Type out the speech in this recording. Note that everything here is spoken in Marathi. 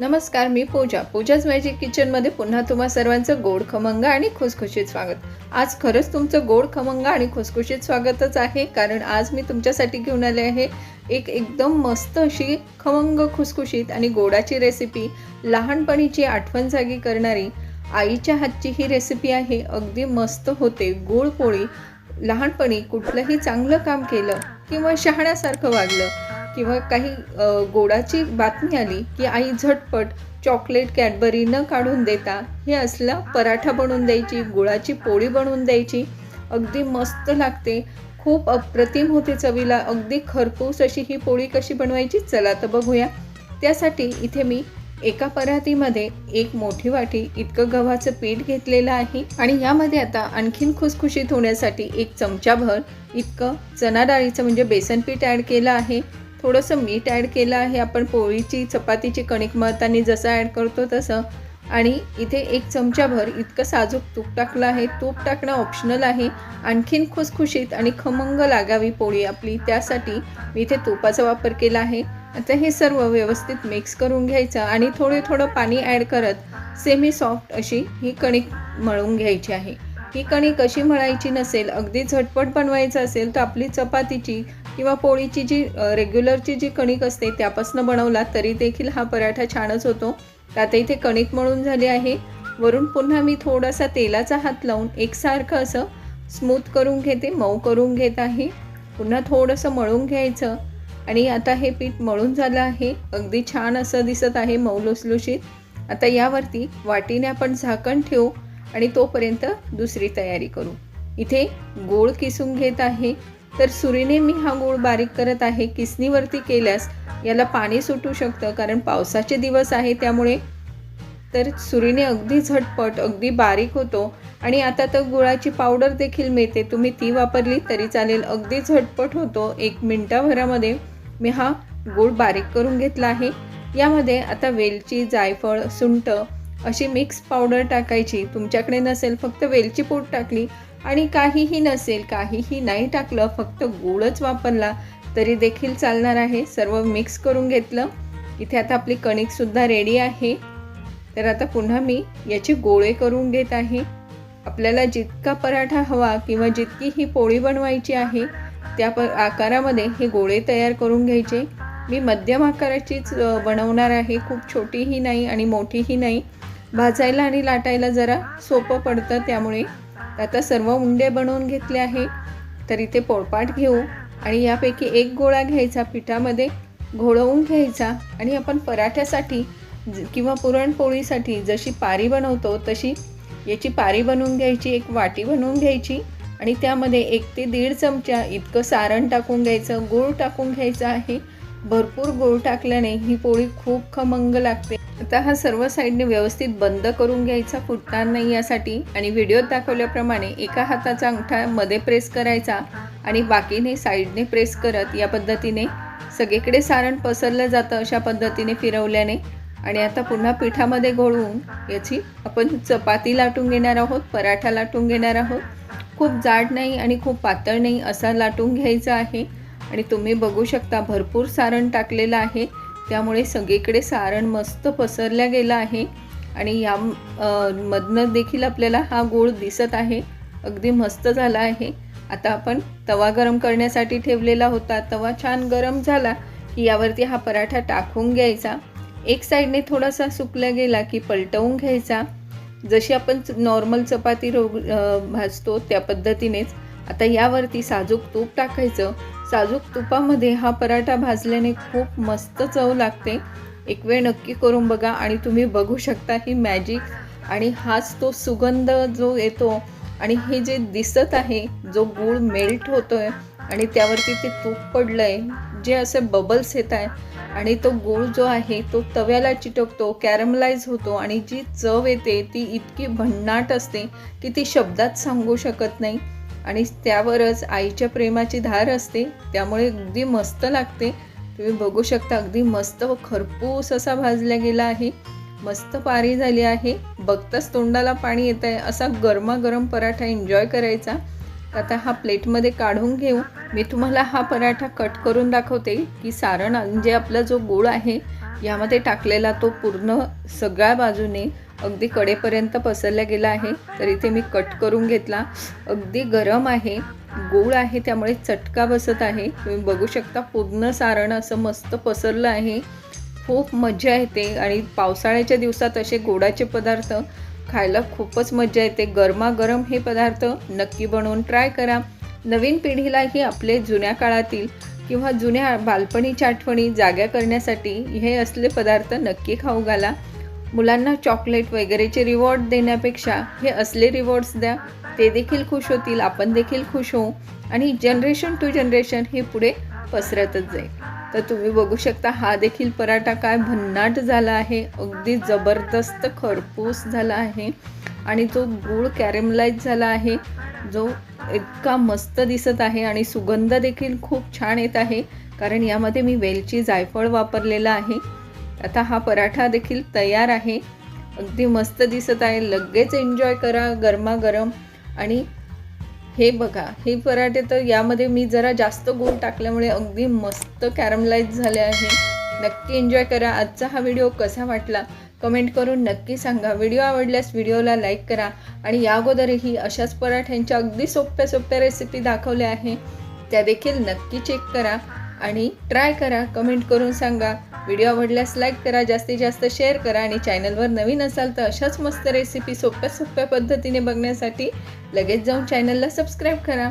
नमस्कार मी पूजा. पूजाच मॅजिक किचनमध्ये पुन्हा तुम्हा सर्वांचं गोड खमंग आणि खुसखुशीत स्वागत. आज खरंच तुमचं गोड खमंग आणि खुसखुशीत स्वागतच आहे कारण आज मी तुमच्यासाठी घेऊन आले आहे एक एकदम मस्त अशी खमंग खुसखुशीत आणि गोडाची रेसिपी लहानपणीची आठवण जागी करणारी आईच्या हातची ही रेसिपी आहे. अगदी मस्त होते. गोड पोळी. लहानपणी कुठलंही चांगलं काम केलं किंवा शहाण्यासारखं वागलं किंवा काही गोडाची बातमी आली की आई झटपट चॉकलेट कॅडबरी न काढून देता हे असला पराठा बनवून द्यायची गुळाची पोळी बनवून द्यायची अगदी मस्त लागते. खूप अप्रतिम होते चवीला. अगदी खरपूस अशी ही पोळी कशी बनवायची चला तर बघूया. त्यासाठी इथे मी एका परातीमध्ये एक मोठी वाटी इतकं गव्हाचं पीठ घेतलेलं आहे आणि यामध्ये आता आणखीन खुसखुशीत होण्यासाठी एक चमचाभर इतकं चना डाळीचं म्हणजे बेसन पीठ ॲड केलं आहे. थोडंसं मीठ ॲड केलं आहे. आपण पोळीची चपातीची कणिक मळताना जसं ॲड करतो तसं. आणि इथे एक चमचाभर इतकं साजूक तूप टाकलं आहे. तूप टाकणं ऑप्शनल आहे. आणखीन खुसखुशीत आणि खमंग लागावी पोळी आपली. त्यासाठी मी इथे तुपाचा वापर केला आहे. आता हे सर्व व्यवस्थित मिक्स करून घ्यायचं आणि थोडे थोडं पाणी ॲड करत सेमी सॉफ्ट अशी ही कणिक मळून घ्यायची आहे. ही कणिक अशी मळायची नसेल अगदी झटपट बनवायचं असेल तर आपली चपातीची किंवा पोळीची जी रेग्युलरची जी कणिक असते त्यापासून बनवला तरी देखील हा पराठा छानच होतो. आता इथे कणिक मळून झाली आहे. वरून पुन्हा मी थोडासा तेलाचा हात लावून एकसारखं असं स्मूथ करून घेते मऊ करून घेत आहे. पुन्हा थोडंसं मळून घ्यायचं. आणि आता हे पीठ मळून झालं आहे. अगदी छान असं दिसत आहे मऊ लुसलुशीत. आता यावरती वाटीने आपण झाकण ठेवू आणि तोपर्यंत दुसरी तयारी करू. इथे गोळ किसून घेत आहे. तर सुरीने मी हा गूळ बारीक करत आहे किसनीवरती केल्यास याला पाणी सुटू शकतं कारण पावसाचे दिवस आहे त्यामुळे. तर सुरीने अगदी झटपट अगदी बारीक होतो. आणि आता तर गुळाची पावडर देखील मिळते. तुम्ही ती वापरली तरी चालेल. अगदी झटपट होतो. एक मिनटाभरामध्ये मी हा गूळ बारीक करून घेतला आहे. यामध्ये आता वेलची जायफळ सुंट अशी मिक्स पावडर टाकायची. तुमच्याकडे नसेल फक्त वेलची पूड टाकली आणि काहीही नसेल काहीही नाही टाकलं फक्त गूळच वापरला तरी देखील चालणार आहे. सर्व मिक्स करून घेतलं. इथे आता आपली कणिकसुद्धा रेडी आहे. तर आता पुन्हा मी याचे गोळे करून घेत आहे. आपल्याला जितका पराठा हवा किंवा जितकी ही पोळी बनवायची आहे त्या प आकारामध्ये हे गोळे तयार करून घ्यायचे. मी मध्यम आकाराचीच बनवणार आहे. खूप छोटीही नाही आणि मोठीही नाही. भाजायला आणि लाटायला जरा सोपं पडतं त्यामुळे आता सर्व उंडे बनवून घेतले आहे. तर इथे पोळपाट घेऊ आणि यापैकी एक गोळा घ्यायचा पिठामध्ये घोळवून घ्यायचा आणि आपण पराठ्यासाठी ज- किंवा पुरणपोळीसाठी जशी पारी बनवतो तशी याची पारी बनवून घ्यायची एक वाटी बनवून घ्यायची आणि त्यामध्ये एक ते दीड चमचा इतकं सारण टाकून घ्यायचं गूळ टाकून घ्यायचं आहे. भरपूर गूळ टाकल्याने ही पोळी खूप खमंग लागते. आता हा सर्व साईडने व्यवस्थित बंद करून घ्यायचा फुटणार नाही यासाठी. आणि व्हिडिओत दाखवल्याप्रमाणे एका हाताचा अंगठा मध्ये प्रेस करायचा आणि बाकीने साईडने प्रेस करत या पद्धतीने सगळीकडे सारण पसरलं जातं अशा पद्धतीने फिरवल्याने. आणि आता पुन्हा पिठामध्ये घोळवून याची आपण चपाती लाटून घेणार आहोत पराठा लाटून घेणार आहोत. खूप जाड नाही आणि खूप पातळ नाही असा लाटून घ्यायचा आहे. आणि तुम्ही बघू शकता भरपूर सारण टाकलेलं आहे. त्यामुळे सगळीकडे सारण मस्त पसरल्या गेलं आहे. आणि या मधनं देखील आपल्याला हा गोळ दिसत आहे. अगदी मस्त झाला आहे. आता आपण तवा गरम करण्यासाठी ठेवलेला होता. तवा छान गरम झाला की यावरती हा पराठा टाकून घ्यायचा. एक साईडने थोडासा सुकला गेला की पलटवून घ्यायचा. जशी आपण नॉर्मल चपाती रो भाजतो त्या पद्धतीनेच. आता यावरती साजूक तूप टाकायचं. साजूक तुपामध्ये हा पराठा भाजल्याने खूप मस्त चव लागते. एक वेळ नक्की करून बघा आणि तुम्ही बघू शकता ही मॅजिक आणि हाच तो सुगंध जो येतो आणि हे जे दिसत आहे जो गूळ मेल्ट होतो आहे आणि त्यावरती ते तूप पडलं आहे जे असे बबल्स येत आहे आणि तो गूळ जो आहे तो तव्याला चिटकतो कॅरमलाइज होतो आणि जी चव येते ती इतकी भन्नाट असते की ती शब्दात सांगू शकत नाही. आणि त्यावरच आईच्या प्रेमाची धार असते त्यामुळे अगदी मस्त लागते. तुम्ही बघू शकता अगदी मस्त व खरपूस असा भाजला गेला आहे. मस्त पारी झाली आहे. बघताच तोंडाला पाणी येत आहे असा गरमागरम पराठा एन्जॉय करायचा. आता हा प्लेटमध्ये काढून घेऊ. मी तुम्हाला हा पराठा कट करून दाखवते की सारण म्हणजे आपला जो गूळ आहे यामध्ये टाकलेला तो पूर्ण सगळ्या बाजूने अगदी कडेपर्यंत पसरला गेला आहे तर इथे मी कट करून घेतला. अगदी गरम आहे गूळ आहे त्यामुळे चटका बसत आहे. तुम्ही बघू शकता पूर्ण सारण असं मस्त पसरलं आहे. खूप मजा येते आणि पावसाळ्याच्या दिवसात असे गोडाचे पदार्थ खायला खूपच मजा येते. गरमागरम हे पदार्थ नक्की बनवून ट्राय करा. नवीन पिढीलाही आपले जुन्या काळातील किंवा जुन्या बालपणीच्या आठवणी जाग्या करण्यासाठी हे असले पदार्थ नक्की खाऊ घाला. मुलांना चॉकलेट वगैरेचे रिवॉर्ड देण्यापेक्षा हे असले रिवॉर्ड्स द्या ते देखील खुश होतील आपण देखील खुश होऊ आणि जनरेशन टू जनरेशन हे पुढे पसरतच जाईल. तर तुम्ही बघू शकता हा देखील पराठा काय भन्नाट झाला आहे अगदी जबरदस्त खरपूस झाला आहे आणि तो गूळ कॅरेमलाइज झाला आहे. जो इतका मस्त दिसत आहे आणि सुगंध देखील खूप छान येत आहे. कारण यामध्ये मी वेलची जायफळ वापरलेला आहे. आता हा पराठा देखील तयार आहे. अगदी मस्त दिसत आहे. लगेच एन्जॉय करा गरमागरम. आणि हे बघा हे पराठे तर यामध्ये मी जरा जास्त गूळ टाकल्यामुळे अगदी मस्त कॅरमलाइज झाले आहे. नक्की एन्जॉय करा. आजचा हा व्हिडिओ कसा वाटला? कमेंट करून नक्की सांगा. व्हिडिओ आवडल्यास व्हिडिओला लाईक करा. आणि या अगोदरही अशाच पराठ्यांच्या अगदी सोप्या सोप्या रेसिपी दाखवल्या आहे. त्या देखील नक्की चेक करा. आणि ट्राय करा. कमेंट करून सांगा. व्हिडिओ आवडल्यास लाईक करा जास्तीत जास्त शेअर करा आणि चॅनलवर नवीन असाल तर अशाच मस्त रेसिपी सोप्या सोप्या पद्धतीने बघण्यासाठी लगेच जाऊन चॅनलला सबस्क्राईब करा.